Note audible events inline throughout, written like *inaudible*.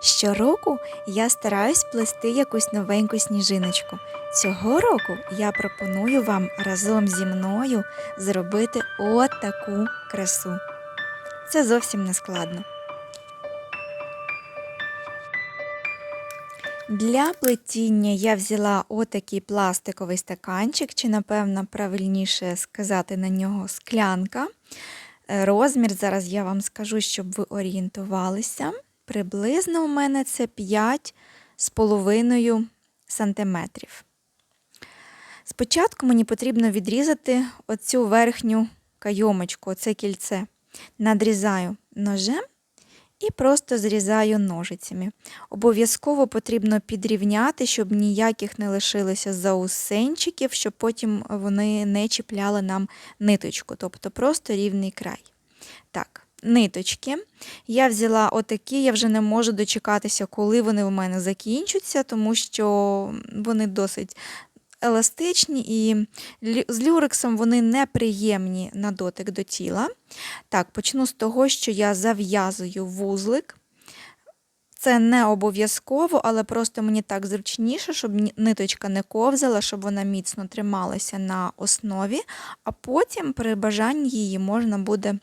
Щороку я стараюсь плести якусь новеньку сніжиночку. Цього року я пропоную вам разом зі мною зробити от таку красу. Це зовсім не складно. Для плетіння я взяла отакий пластиковий стаканчик, чи, напевно, правильніше сказати на нього склянка. Розмір зараз я вам скажу, щоб ви орієнтувалися. Приблизно у мене це 5,5 сантиметрів. Спочатку мені потрібно відрізати оцю верхню кайомочку, оце кільце. Надрізаю ножем і просто зрізаю ножицями. Обов'язково потрібно підрівняти, щоб ніяких не лишилося заусенчиків, щоб потім вони не чіпляли нам ниточку, тобто просто рівний край. Так, ниточки. Я взяла отакі, я вже не можу дочекатися, коли вони у мене закінчаться, тому що вони досить еластичні і з люрексом вони неприємні на дотик до тіла. Так, почну з того, що я зав'язую вузлик. Це не обов'язково, але просто мені так зручніше, щоб ниточка не ковзала, щоб вона міцно трималася на основі, а потім при бажанні її можна буде.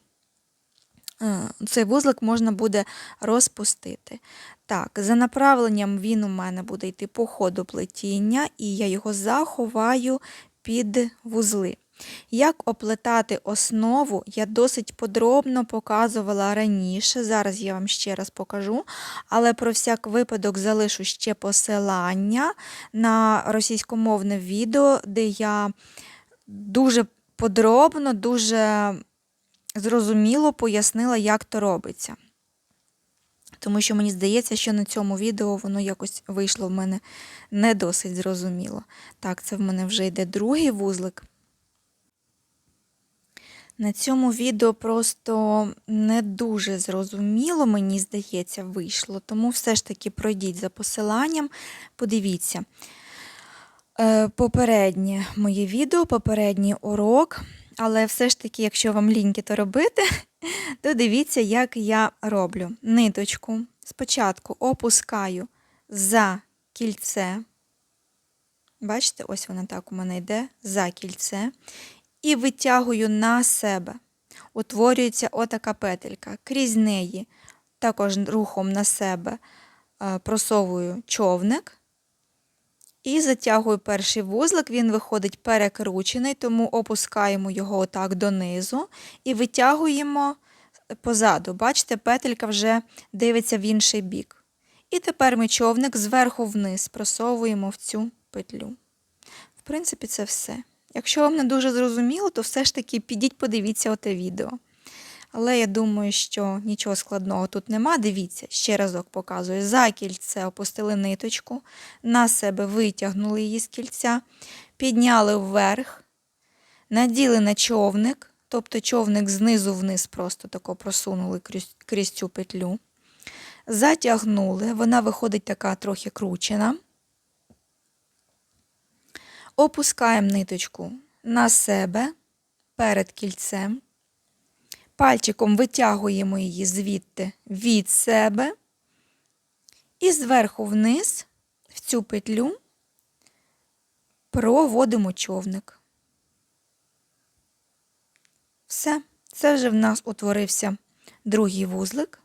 Е, Цей вузлик можна буде розпустити. Так, за направленням він у мене буде йти по ходу плетіння, і я його заховаю під вузли. Як оплетати основу, я досить подробно показувала раніше. Зараз я вам ще раз покажу, але про всяк випадок залишу ще посилання на російськомовне відео, де я дуже подробно, дуже зрозуміло пояснила, як то робиться. Тому що мені здається, що на цьому відео воно якось вийшло в мене не досить зрозуміло. Так, це в мене вже йде другий вузлик. На цьому відео просто не дуже зрозуміло, мені здається, вийшло. Тому все ж таки пройдіть за посиланням, подивіться. Е, Попереднє моє відео, попередній урок. Але все ж таки, якщо вам ліньки то робити, *laughs* то дивіться, як я роблю. Ниточку спочатку опускаю за кільце. Бачите, ось вона так у мене йде за кільце. І витягую на себе. Утворюється отака петелька. Крізь неї також рухом на себе е, просовую човник. І затягую перший вузлик, він виходить перекручений, тому опускаємо його отак донизу і витягуємо позаду. Бачите, петелька вже дивиться в інший бік. І тепер ми човник зверху вниз просовуємо в цю петлю. В принципі, це все. Якщо вам не дуже зрозуміло, то все ж таки підіть, подивіться оте відео. Але я думаю, що нічого складного тут нема. Дивіться, ще разок показую. За кільце опустили ниточку, на себе витягнули її з кільця, підняли вверх, наділи на човник, тобто човник знизу вниз просто тако просунули крізь, цю петлю. Затягнули, вона виходить така трохи кручена. Опускаємо ниточку на себе перед кільцем. Пальчиком витягуємо її звідти від себе і зверху вниз в цю петлю проводимо човник. Все, це вже в нас утворився другий вузлик.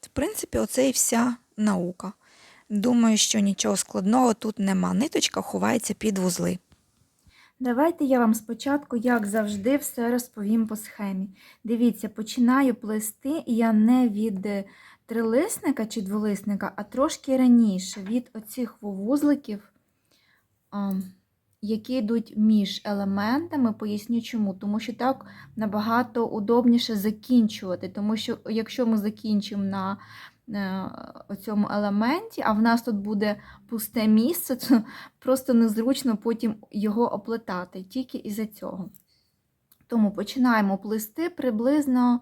В принципі, оце і вся наука. Думаю, що нічого складного тут нема. Ниточка ховається під вузли. Давайте я вам спочатку, як завжди, все розповім по схемі. Дивіться, починаю плести я не від е, трилисника чи дволисника, а трошки раніше, від оцих вузликів, які йдуть між елементами. Поясню чому. Тому що так набагато удобніше закінчувати. Тому що, якщо ми закінчимо на цьому елементі, а в нас тут буде пусте місце, *laughs* то просто незручно потім його оплетати, тільки із-за цього. Тому починаємо плести приблизно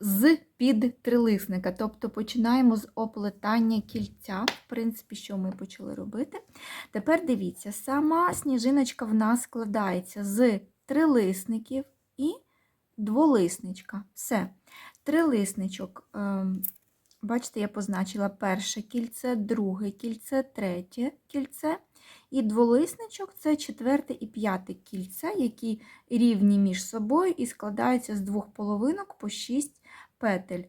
з під трилисника, тобто починаємо з оплетання кільця, в принципі, що ми почали робити. Тепер дивіться, сама сніжиночка в нас складається з трилисників і дволисничка. Все. Трилисничок ем, Бачите, я позначила перше кільце, друге кільце, третє кільце. І дволисничок це четверте і п'яте кільце, які рівні між собою і складаються з двох половинок по 6 петель.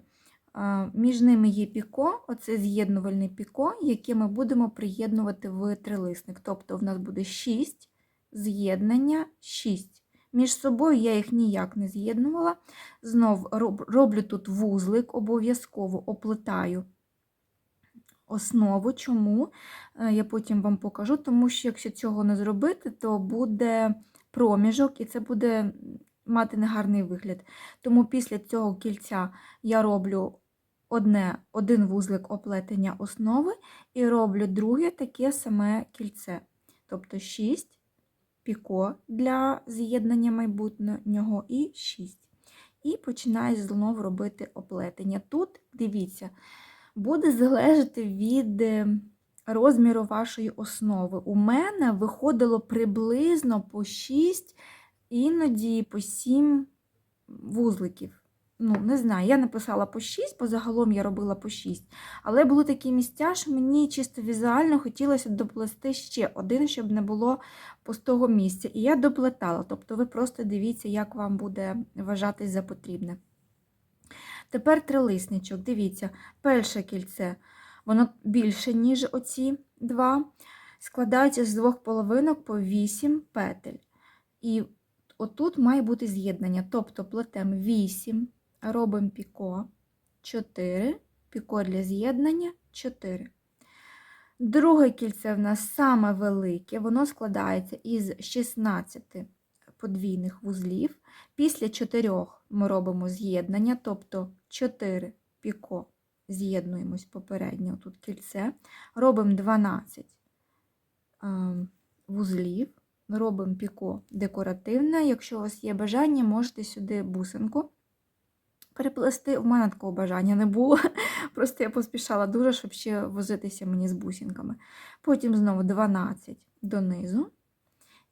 Між ними є піко, оце з'єднувальне піко, яке ми будемо приєднувати в трилисник. Тобто в нас буде 6 з'єднання 6. Між собою я їх ніяк не з'єднувала. Знов роб- роблю тут вузлик, обов'язково оплетаю основу. Чому? Е, Я потім вам покажу, тому що якщо цього не зробити, то буде проміжок і це буде мати негарний вигляд. Тому після цього кільця я роблю одне, один вузлик оплетення основи і роблю друге таке саме кільце. Тобто 6 піко для з'єднання майбутнього і 6. І починаю знову робити оплетення. Тут, дивіться, буде залежати від е, розміру вашої основи. У мене виходило приблизно по 6, іноді по 7 вузликів. Ну, не знаю, я написала по 6, бо загалом я робила по 6. Але були такі місця, що мені чисто візуально хотілося доплести ще один, щоб не було пустого місця. І я доплетала. Тобто ви просто дивіться, як вам буде вважатись за потрібне. Тепер трилисничок. Дивіться, перше кільце, воно більше, ніж оці два. Складається з двох половинок по 8 петель. І отут має бути з'єднання. Тобто плетемо 8, робимо піко. 4, піко для з'єднання. 4. Друге кільце в нас саме велике, воно складається із 16 подвійних вузлів. Після 4 ми робимо з'єднання, тобто 4 піко. З'єднуємось попередньо тут кільце, робимо 12 ем, вузлів, робимо піко декоративне. Якщо у вас є бажання, можете сюди бусинку переплести. У мене такого бажання не було. *laughs* Просто я поспішала дуже, щоб ще возитися мені з бусинками. Потім знову 12 донизу.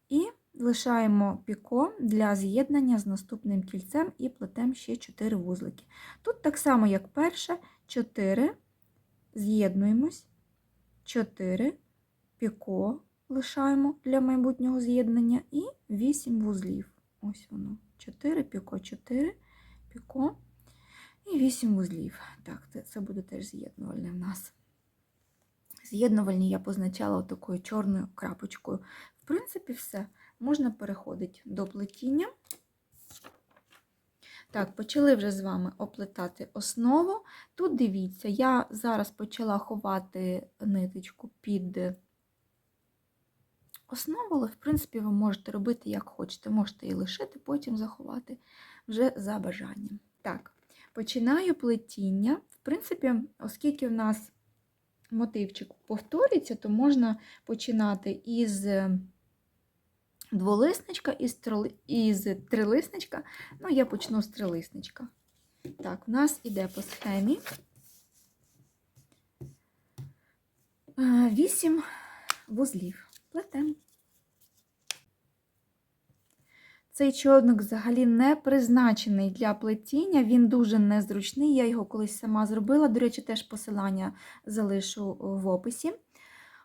І лишаємо піко для з'єднання з наступним кільцем і плетемо ще 4 вузлики. Тут так само, як перше, 4 з'єднуємось, 4 піко лишаємо для майбутнього з'єднання і 8 вузлів. Ось воно. 4 піко, 4 піко і 8 вузлів. Так, це, це буде теж з'єднувальне в нас. З'єднувальні я позначала такою чорною крапочкою. В принципі, все. Можна переходити до плетіння. Так, почали вже з вами оплетати основу. Тут дивіться, я зараз почала ховати ниточку під основу, але, в принципі, ви можете робити, як хочете. Можете її лишити, потім заховати вже за бажанням. Так, починаю плетіння. В принципі, оскільки в нас мотивчик повторюється, то можна починати із дволисничка, із, троли... із трилисничка. Ну, я почну з трилисничка. Так, у нас іде по схемі 8 вузлів. Плетемо. Цей човник взагалі не призначений для плетіння, він дуже незручний. Я його колись сама зробила. До речі, теж посилання залишу в описі.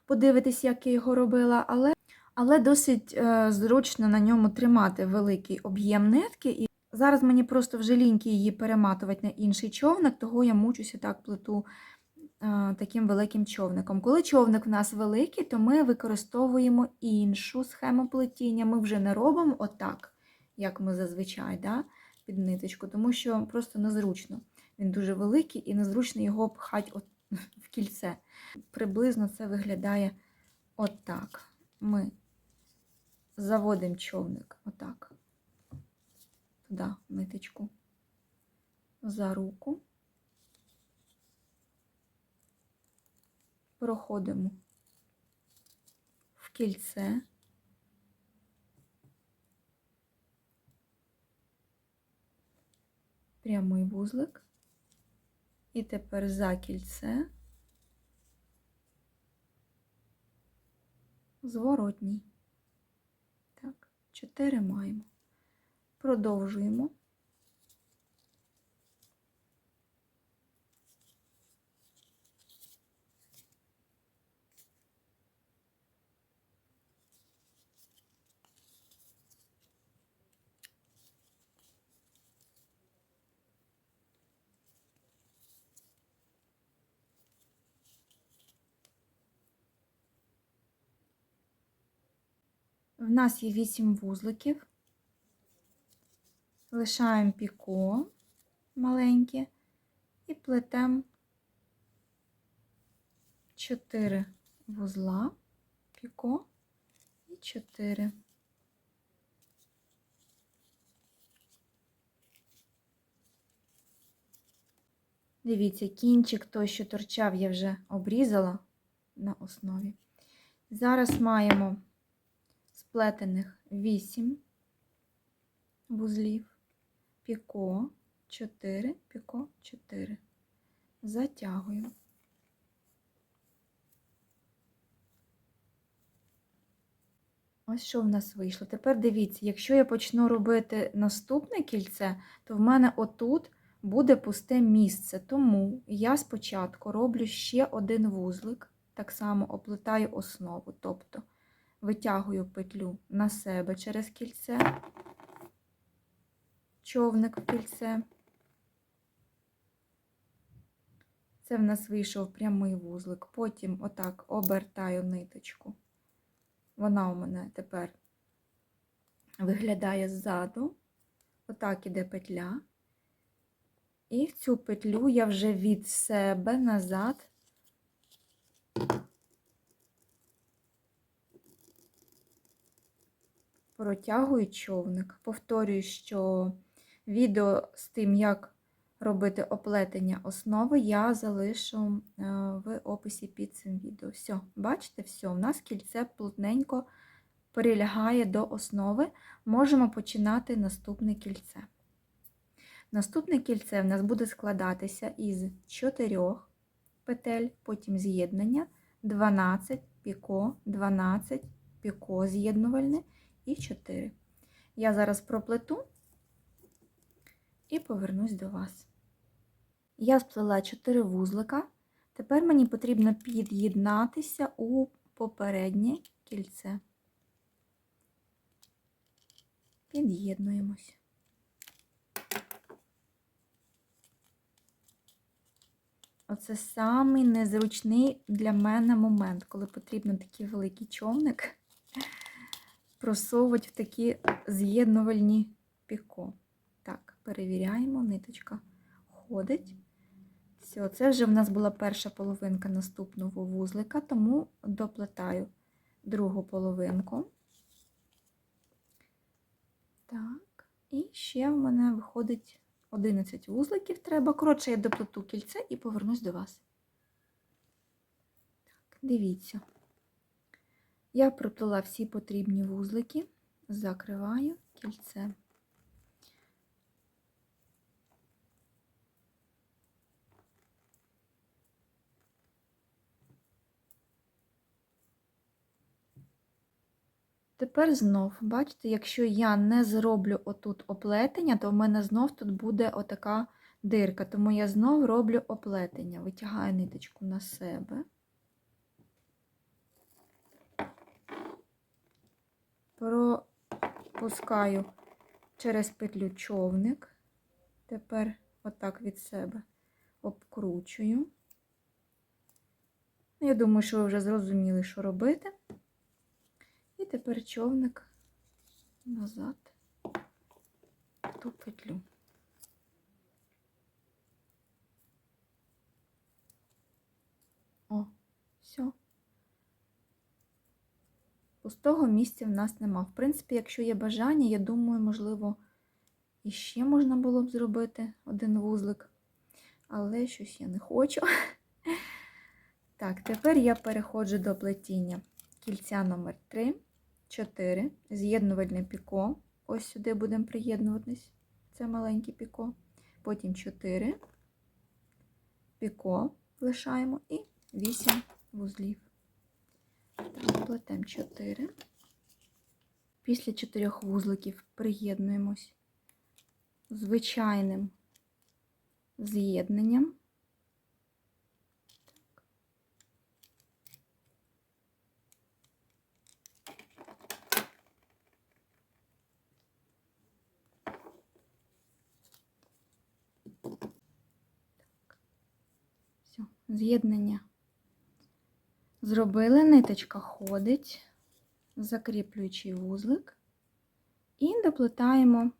Подивитись, як я його робила, але але досить е, зручно на ньому тримати великий об'єм нитки. І зараз мені просто вже ліньки її перематувати на інший човник, того я мучуся так плету е, таким великим човником. Коли човник в нас великий, то ми використовуємо іншу схему плетіння. Ми вже не робимо отак як ми зазвичай, да, під ниточку, тому що просто незручно. Він дуже великий і незручно його пхати от *laughs* в кільце. Приблизно це виглядає отак. Ми заводимо човник отак, туди ниточку за руку, проходимо в кільце. Прямий вузлик, і тепер за кільце, зворотній. Так, чотири маємо. Продовжуємо. В нас є 8 вузликів. Лишаємо піко маленьке і плетемо 4 вузла, піко і 4. Дивіться, кінчик той, що торчав, я вже обрізала на основі. Зараз маємо сплетених 8 вузлів, піко 4, піко 4. Затягую. Ось що в нас вийшло. Тепер дивіться, якщо я почну робити наступне кільце, то в мене отут буде пусте місце. Тому я спочатку роблю ще один вузлик, так само оплетаю основу, тобто витягую петлю на себе через кільце, човник в кільце. Це в нас вийшов прямий вузлик. Потім отак обертаю ниточку. Вона у мене тепер виглядає ззаду. Отак іде петля. І в цю петлю я вже від себе назад протягую човник. Повторюю, що відео з тим, як робити оплетення основи, я залишу е, в описі під цим відео. Все, бачите, все, у нас кільце плотненько прилягає до основи. Можемо починати наступне кільце. Наступне кільце в нас буде складатися із 4 петель, потім з'єднання, 12 піко, 12 піко з'єднувальне і 4. Я зараз проплету і повернусь до вас. Я сплела 4 вузлика. Тепер мені потрібно під'єднатися у попереднє кільце. Під'єднуємось. Оце самий незручний для мене момент, коли потрібно такий великий човник просовувати в такі з'єднувальні піко. Так, перевіряємо, ниточка ходить. Все, це вже в нас була перша половинка наступного вузлика, тому доплетаю другу половинку. Так, і ще в мене виходить 11 вузликів треба. Коротше, я доплету кільце і повернусь до вас. Так, дивіться. Я проплела всі потрібні вузлики, закриваю кільце. Тепер знов, бачите, якщо я не зроблю отут оплетення, то в мене знов тут буде отака дирка. Тому я знов роблю оплетення. Витягаю ниточку на себе. Пропускаю через петлю човник. Тепер отак від себе обкручую. Я думаю, що ви вже зрозуміли, що робити. І тепер човник назад в ту петлю. О, все. Пустого місця в нас нема. В принципі, якщо є бажання, я думаю, можливо, іще можна було б зробити один вузлик, але щось я не хочу. *laughs* Так, тепер я переходжу до плетіння кільця номер 3 4, з'єднувальне піко. Ось сюди будемо приєднуватись. Це маленьке піко. Потім 4, піко лишаємо і 8 вузлів. Так, плетемо 4. Після 4 вузликів приєднуємось звичайним з'єднанням. З'єднання. Зробили, ниточка ходить. закріплюючий вузлик і доплетаємо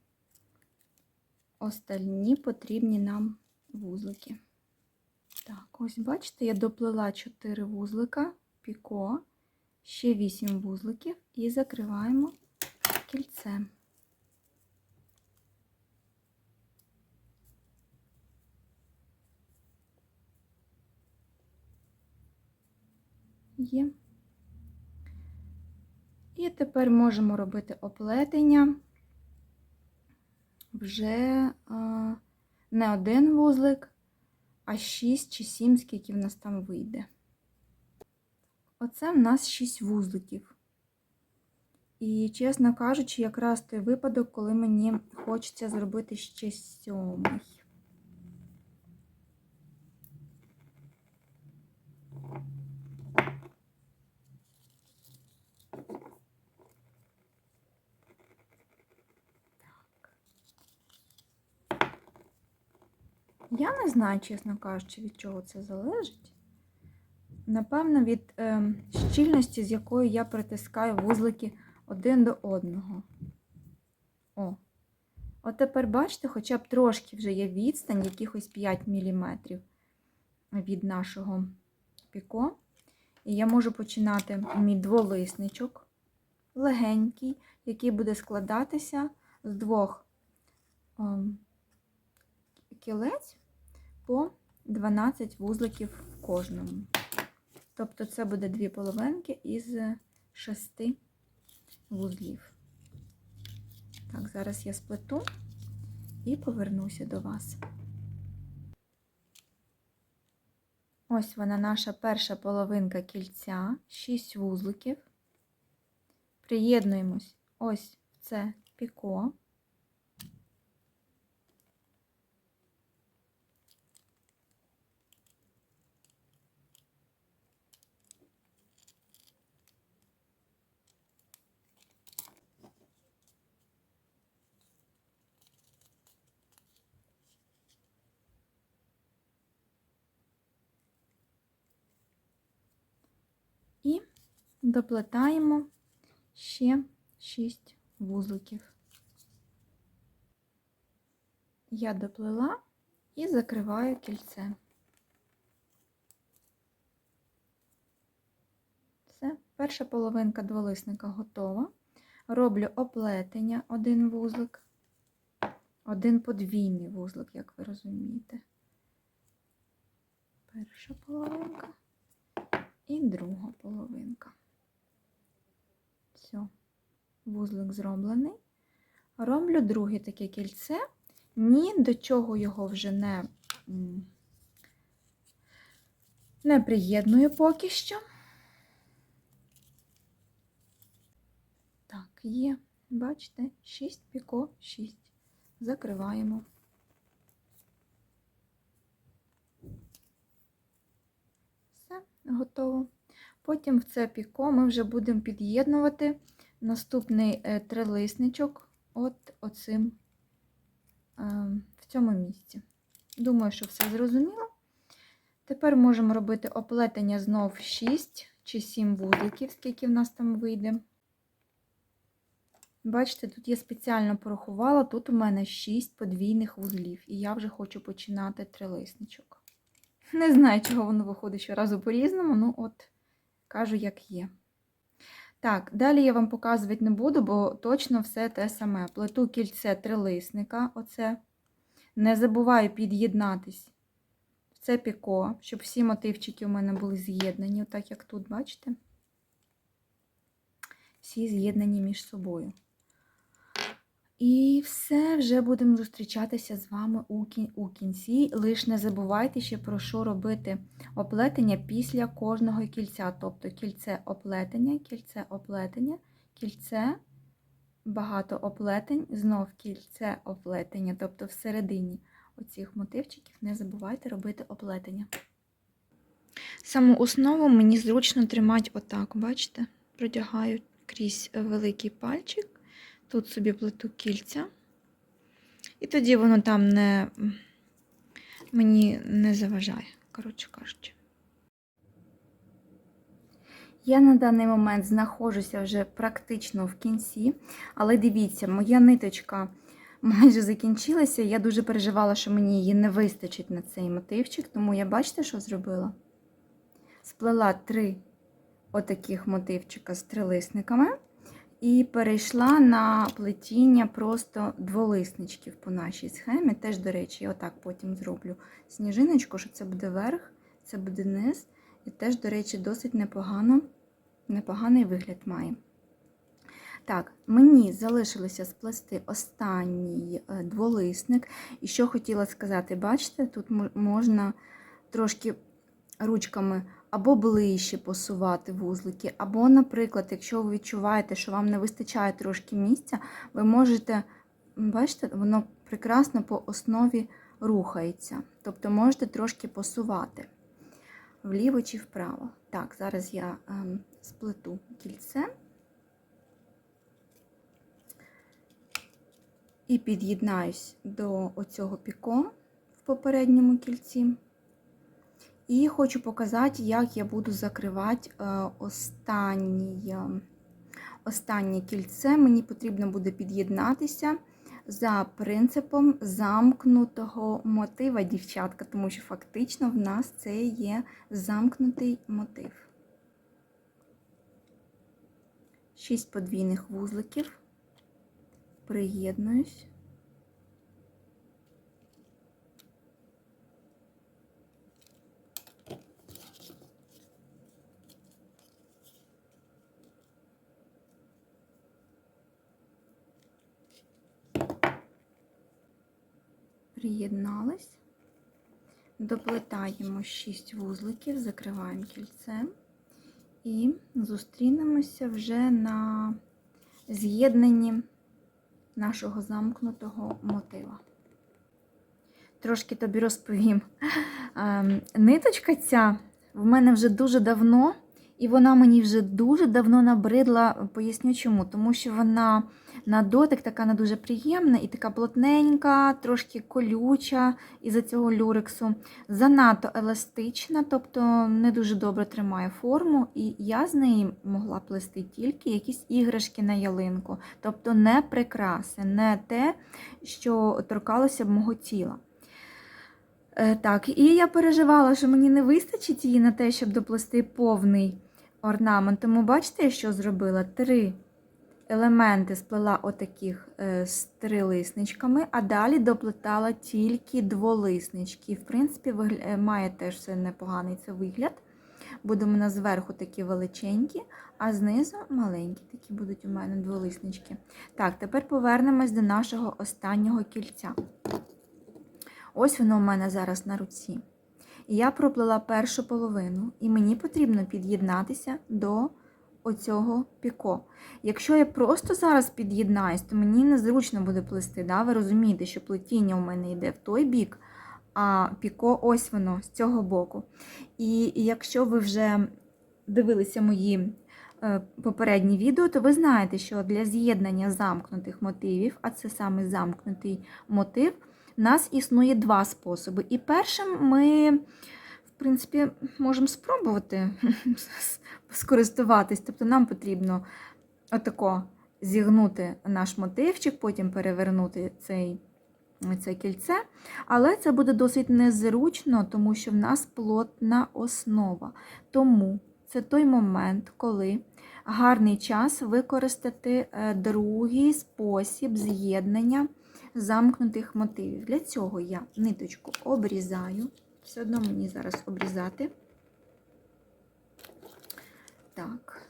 остальні потрібні нам вузлики. Так, ось бачите, я доплела 4 вузлика, піко, ще 8 вузликів і закриваємо кільцем. Є. І тепер можемо робити оплетення вже не один вузлик, а 6 чи 7, скільки в нас там вийде. Оце в нас 6 вузликів. І, чесно кажучи, якраз той випадок, коли мені хочеться зробити ще сьомий. Я не знаю, чесно кажучи, від чого це залежить. Напевно, від е, щільності, з якою я притискаю вузлики один до одного. О. От тепер, бачите, хоча б трошки вже є відстань, якихось 5 мм від нашого піко. І я можу починати мій дволисничок легенький, який буде складатися з двох ем, кілець по 12 вузликів в кожному. Тобто це буде дві половинки із шести вузлів. Так, зараз я сплету і повернуся до вас. Ось вона наша перша половинка кільця, 6 вузликів. Приєднуємось ось в це піко. І доплетаємо ще 6 вузликів. Я доплела і закриваю кільце. Все, перша половинка дволисника готова. Роблю оплетення один вузлик, один подвійний вузлик, як ви розумієте. Перша половинка і друга половинка. Все, вузлик зроблений. Роблю друге таке кільце, ні до чого його вже не, не приєдную поки що. Так, є, бачите, 6 піко, 6. Закриваємо. Все, готово. Потім в це піко ми вже будемо під'єднувати наступний е, трилисничок от оцим е, в цьому місці. Думаю, що все зрозуміло. Тепер можемо робити оплетення знов 6 чи 7 вузликів, скільки в нас там вийде. Бачите, тут я спеціально порахувала, тут у мене 6 подвійних вузлів, і я вже хочу починати трилисничок. Не знаю, чого воно виходить щоразу по-різному, ну от, кажу, як є. Так, далі я вам показувати не буду, бо точно все те саме. Плету кільце трилисника, оце. Не забуваю під'єднатись в це піко, щоб всі мотивчики у мене були з'єднані, так як тут, бачите? Всі з'єднані між собою. І все, вже будемо зустрічатися з вами у, кін... у кінці. Лиш не забувайте ще про що робити оплетення після кожного кільця. Тобто кільце оплетення, кільце оплетення, кільце, багато оплетень, знов кільце оплетення. Тобто всередині оцих мотивчиків не забувайте робити оплетення. Саму основу мені зручно тримати отак, бачите? Продягаю крізь великий пальчик. Тут собі плету кільця, і тоді воно там не мені не заважає, коротше кажучи. Я на даний момент знаходжуся вже практично в кінці, але дивіться, моя ниточка майже закінчилася. Я дуже переживала, що мені її не вистачить на цей мотивчик, тому я бачите, що зробила? Сплела три отаких мотивчика з трилисниками і перейшла на плетіння просто дволисничків по нашій схемі. Теж, до речі, я отак потім зроблю сніжиночку, що це буде верх, це буде низ. І теж, до речі, досить непогано, непоганий вигляд має. Так, мені залишилося сплести останній е, дволисник. І що хотіла сказати, бачите, тут можна трошки ручками або ближче посувати вузлики, або, наприклад, якщо ви відчуваєте, що вам не вистачає трошки місця, ви можете, бачите, воно прекрасно по основі рухається. Тобто можете трошки посувати вліво чи вправо. Так, зараз я ем, сплету кільце і під'єднаюсь до оцього піко в попередньому кільці. І хочу показати, як я буду закривати е, останній, е, останнє кільце. Мені потрібно буде під'єднатися за принципом замкнутого мотива, дівчатка, тому що фактично в нас це є замкнутий мотив. Шість подвійних вузликів. Приєднуюсь. Приєднались. Доплетаємо 6 вузликів, закриваємо кільцем і зустрінемося вже на з'єднанні нашого замкнутого мотива. Трошки тобі розповім. Ем, Ниточка ця в мене вже дуже давно, і вона мені вже дуже давно набридла. Поясню чому. Тому що вона на дотик така не дуже приємна і така плотненька, трошки колюча із-за цього люрексу. Занадто еластична, тобто не дуже добре тримає форму. І я з неї могла плести тільки якісь іграшки на ялинку, тобто не прикраси, не те, що торкалося б мого тіла. Е, Так, і я переживала, що мені не вистачить її на те, щоб доплести повний орнамент. Бачите, я що зробила? Три елементи сплела отаких е, з трилисничками, а далі доплетала тільки дволиснички. В принципі, е, має теж все непоганий це вигляд. Буде у зверху такі величенькі, а знизу маленькі. Такі будуть у мене дволиснички. Так, тепер повернемось до нашого останнього кільця. Ось воно у мене зараз на руці. Я проплела першу половину, і мені потрібно під'єднатися до оцього піко. Якщо я просто зараз під'єднаюсь, то мені незручно буде плести. Да? Ви розумієте, що плетіння у мене йде в той бік, а піко ось воно з цього боку. І якщо ви вже дивилися мої е, попередні відео, то ви знаєте, що для з'єднання замкнутих мотивів, а це саме замкнутий мотив, нас існує два способи. І першим ми, в принципі, можемо спробувати *laughs* скористуватись. Тобто нам потрібно отако зігнути наш мотивчик, потім перевернути цей, це кільце. Але це буде досить незручно, тому що в нас плотна основа. Тому це той момент, коли гарний час використати е, другий спосіб з'єднання замкнутих мотивів. Для цього я ниточку обрізаю. Все одно мені зараз обрізати. Так,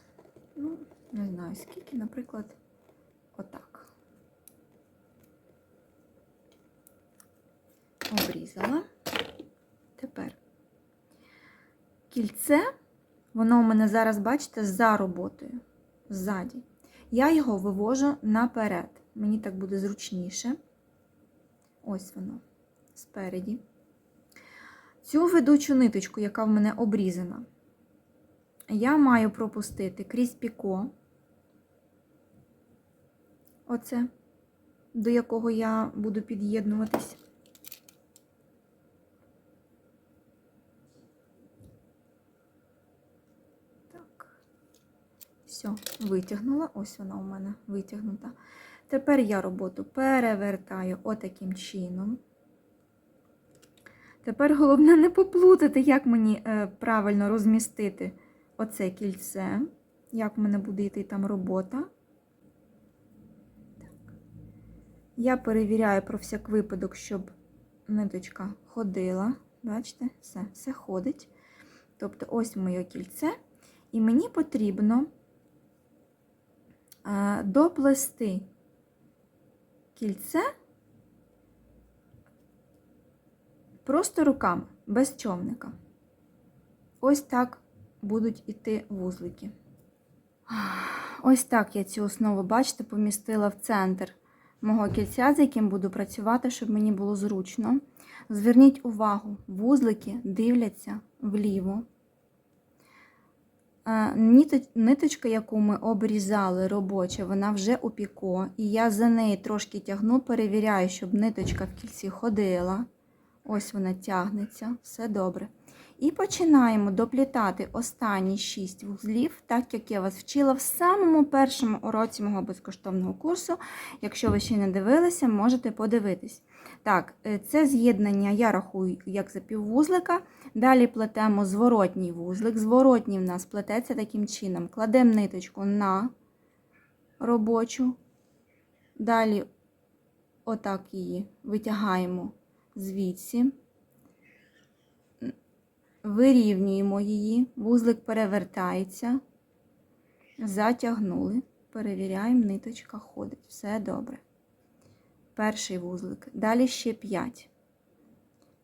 ну, не знаю скільки, наприклад, отак. Обрізала. Тепер кільце, воно у мене зараз, бачите, за роботою, ззаді. Я його вивожу наперед. Мені так буде зручніше. Ось воно спереді. Цю ведучу ниточку, яка в мене обрізана, я маю пропустити крізь піко, оце, до якого я буду під'єднуватись. Так. Все, витягнула. Ось вона у мене витягнута. Тепер я роботу перевертаю отаким чином. Тепер головне не поплутати, як мені е, правильно розмістити оце кільце, як в мене буде йти там робота. Так. Я перевіряю про всяк випадок, щоб ниточка ходила. Бачите, все, все ходить. Тобто, ось моє кільце. І мені потрібно е, доплести кільце просто руками, без човника. Ось так будуть іти вузлики. Ось так я цю основу, бачите, помістила в центр мого кільця, з яким буду працювати, щоб мені було зручно. Зверніть увагу, вузлики дивляться вліво. Ниточка, яку ми обрізали робоча, вона вже у піко. І я за неї трошки тягну, перевіряю, щоб ниточка в кільці ходила. Ось вона тягнеться, все добре. І починаємо доплітати останні 6 вузлів, так як я вас вчила в самому першому уроці мого безкоштовного курсу. Якщо ви ще не дивилися, можете подивитись. Так, е, це з'єднання я рахую як за піввузлика. Далі плетемо зворотній вузлик. Зворотній в нас плететься таким чином. Кладемо ниточку на робочу. Далі отак її витягаємо звідси. Вирівнюємо її, вузлик перевертається, затягнули, перевіряємо, ниточка ходить. Все добре. Перший вузлик. Далі ще 5.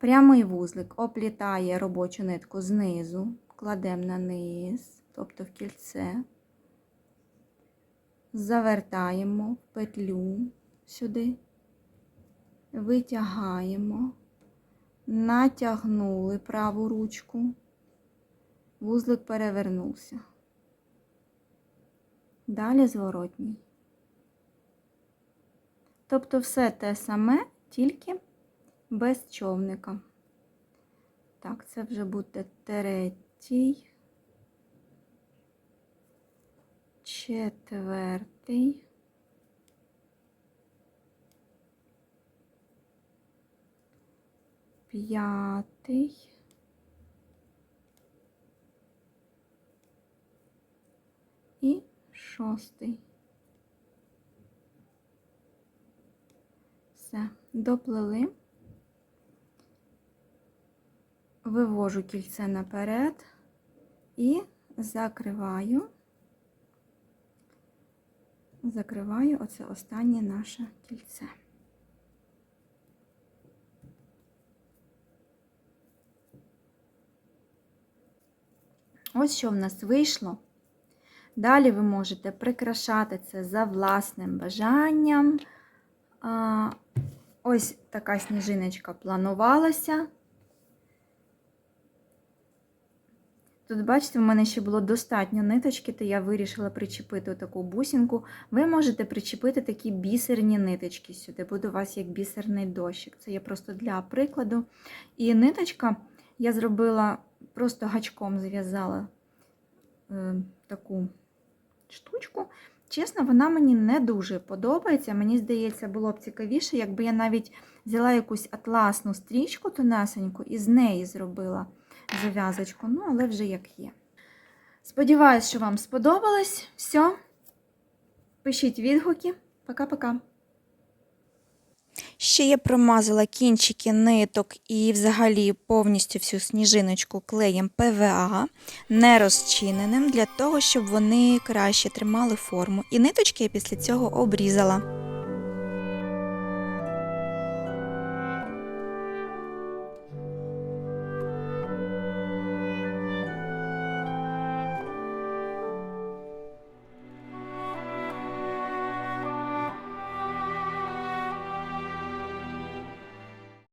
Прямий вузлик оплітає робочу нитку знизу, кладемо на низ, тобто в кільце, завертаємо в петлю сюди, витягаємо, натягнули праву ручку, вузлик перевернувся. Далі зворотній. Тобто все те саме, тільки без човника. Так, це вже буде третій, четвертий. П'ятий. І шостий. Все, доплели. Вивожу кільце наперед і закриваю, закриваю оце останнє наше кільце. Ось що в нас вийшло. Далі ви можете прикрашати це за власним бажанням. Ось така сніжиночка планувалася. Тут, бачите, в мене ще було достатньо ниточки, то я вирішила причепити таку бусинку. Ви можете причепити такі бісерні ниточки сюди. Буде у вас як бісерний дощик. Це є просто для прикладу. І ниточка я зробила, просто гачком зв'язала е, таку штучку. Чесно, вона мені не дуже подобається. Мені здається, було б цікавіше, якби я навіть взяла якусь атласну стрічку тонесеньку і з неї зробила зав'язочку. Ну, але вже як є. Сподіваюсь, що вам сподобалось. Все. Пишіть відгуки. Пока-пока. Ще я промазала кінчики ниток і взагалі повністю всю сніжиночку клеєм ПВА, не розчиненим, для того, щоб вони краще тримали форму. І ниточки я після цього обрізала.